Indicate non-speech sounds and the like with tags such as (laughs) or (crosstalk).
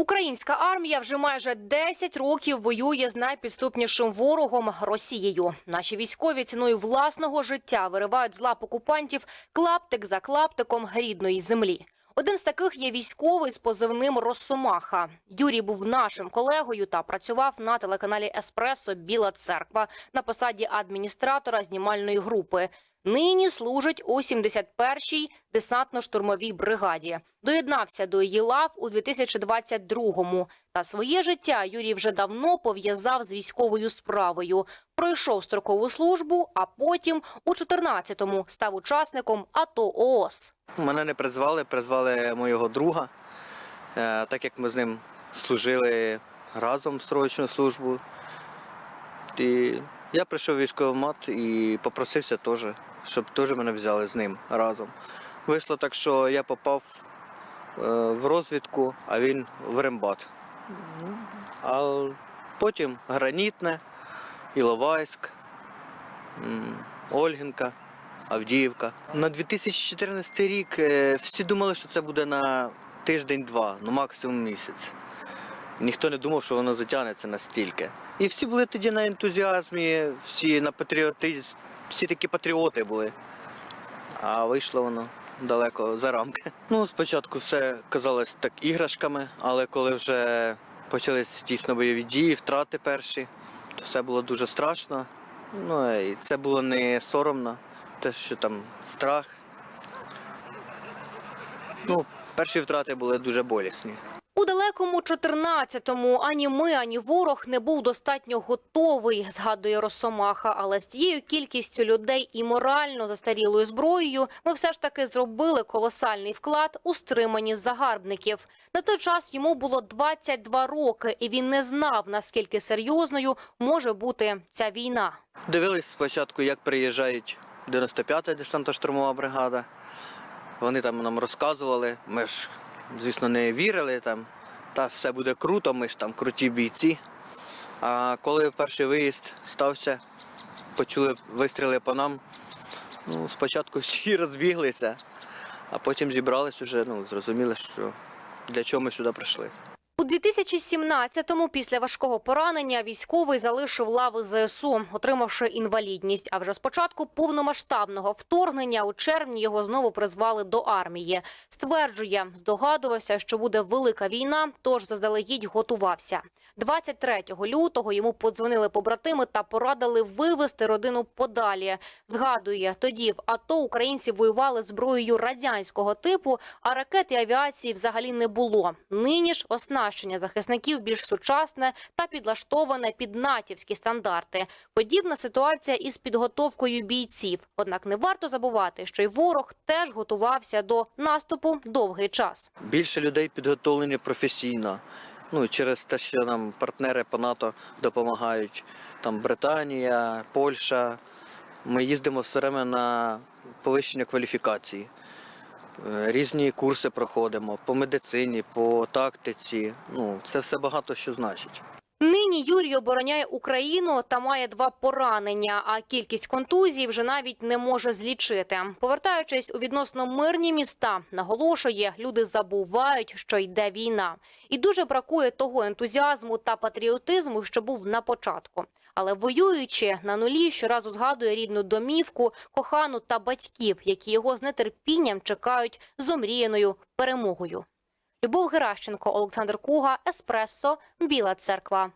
Українська армія вже майже 10 років воює з найпідступнішим ворогом Росією. Наші військові ціною власного життя виривають з лап окупантів клаптик за клаптиком рідної землі. Один з таких є військовий з позивним Росомаха. Юрій був нашим колегою та працював на телеканалі Еспресо Біла Церква на посаді адміністратора знімальної групи. Нині служить у 71-й десантно-штурмовій бригаді. Доєднався до її лав у 2022-му. Та своє життя Юрій вже давно пов'язав з військовою справою. Пройшов строкову службу, а потім у 14-му став учасником АТО ООС. Мене не призвали, призвали моєго друга, Е, так як ми з ним служили разом срочну службу. І я прийшов в військкомат і попросився теж, щоб теж мене взяли з ним разом. Вийшло так, що я попав е, в розвідку, а він в Рембат. А потім Гранітне, Іловайськ, Ольгінка. Авдіївка. На 2014 рік е, всі думали, що це буде на тиждень-два, ну максимум місяць. Ніхто не думав, що воно затягнеться настільки. І всі були тоді на ентузіазмі, всі на патріотизм, всі такі патріоти були. А вийшло воно далеко за рамки. Ну, спочатку все казалось так іграшками, але коли вже почались дійсно бойові дії, втрати перші, то все було дуже страшно. Ну і це було не соромно, те, що там страх. Ну, перші втрати були дуже болісні. У далекому 14-му ані ми, ані ворог не був достатньо готовий, згадує Росомаха. Але з тією кількістю людей і морально застарілою зброєю ми все ж таки зробили колосальний вклад у стримані загарбників. На той час йому було 22 роки, і він не знав наскільки серйозною може бути ця війна. Дивились спочатку, як приїжджають 95-та десантно-штурмова бригада. Вони там нам розказували. Ми ж, звісно, не вірили там. Та все буде круто, ми ж там круті бійці. А коли перший виїзд стався, почули вистріли по нам. Ну, спочатку (laughs) всі розбіглися, а потім зібрались уже, ну, зрозуміли, що для чого ми сюди прийшли. У 2017-му після важкого поранення військовий залишив лави ЗСУ, отримавши інвалідність. А вже з початку повномасштабного вторгнення у червні його знову призвали до армії. Стверджує, здогадувався, що буде велика війна, тож заздалегідь готувався. 23 лютого йому подзвонили побратими та порадили вивезти родину подалі. Згадує, тоді в АТО українці воювали зброєю радянського типу, а ракет і авіації взагалі не було. Нині ж оснащення захисників більш сучасне та підлаштоване під натівські стандарти. Подібна ситуація із підготовкою бійців. Однак не варто забувати, що й ворог теж готувався до наступу довгий час. Більше людей підготовлені професійно. Ну, через те, що нам партнери по НАТО допомагають. Там Британія, Польща. Ми їздимо все время на повищення кваліфікації. Е, Різні курси проходимо по медицині, по тактиці. Ну, це все багато що значить. Нині Юрій обороняє Україну та має два поранення, а кількість контузій вже навіть не може злічити. Повертаючись у відносно мирні міста, наголошує, люди забувають, що йде війна, і дуже бракує того ентузіазму та патріотизму, що був на початку. Але воюючи на нулі, щоразу згадує рідну домівку, кохану та батьків, які його з нетерпінням чекають з омріяною перемогою. Любов Геращенко, Олександр Куга, Еспресо, Біла Церква.